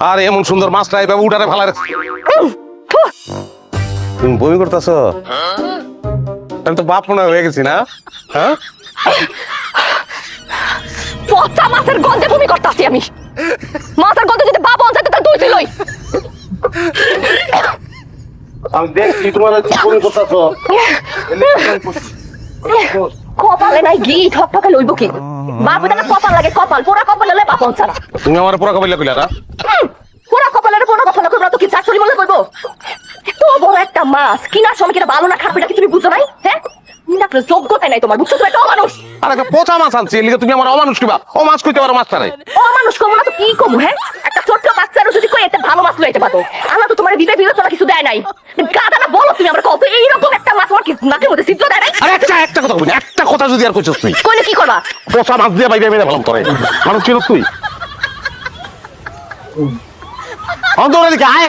আর এমন সুন্দর মাছটা এভাবে উঠারে ভালো তুমি বমি করতেছ? আমি তো বাপ মনে হয়ে গেছি না? হ্যাঁ? পচা মাছের গন্ধে বমি করতাছি আমি। মাছের গন্ধে যদি বাবা অঞ্চল তাহলে তুই তুই আমি দেখছি তোমার বমি করতেছ। কপালে নাই ঘি ঠক ঠকে লইব কি? বাপ কপাল লাগে কপাল পোড়া কপাল হলে বাপ অঞ্চল তুমি আমার পুরা কবিলা কইলা না পোড়া কপালের পোড়া কপাল করব তো কি চাকরি বলে বলব এত বড় একটা মাছ। কিনার সময় কিনা ভালো না খারাপ এটা কি তুমি বুঝো নাই? হ্যাঁ? আপনার যোগ্যতাই নাই তোমার বুঝছ তুমি একটা অমানুষ। আর একটা পচা মাছ আনছি এর তুমি আমার অমানুষ কিবা। ও মাছ কইতে পারো মাছটা নাই। অমানুষ কমু না তো কি কমু হ্যাঁ? একটা ছোট্ট বাচ্চারও যদি কই একটা ভালো মাছ লইতে পারো আল্লাহ তো তোমার বিবেক বিবেচনা কিছু দেয় নাই। গাদা না বলো তুমি আমার কত এইরকম একটা মাছ আমার কি নাকের মধ্যে সিদ্ধ দেয় নাই? আর একটা একটা কথা বলি একটা কথা যদি আর কইছস তুই। কইলে কি করবা? পচা মাছ দিয়ে বাইরে মেরে ভালো তোরে। মানুষ ছিল তুই? অন্তর আয়।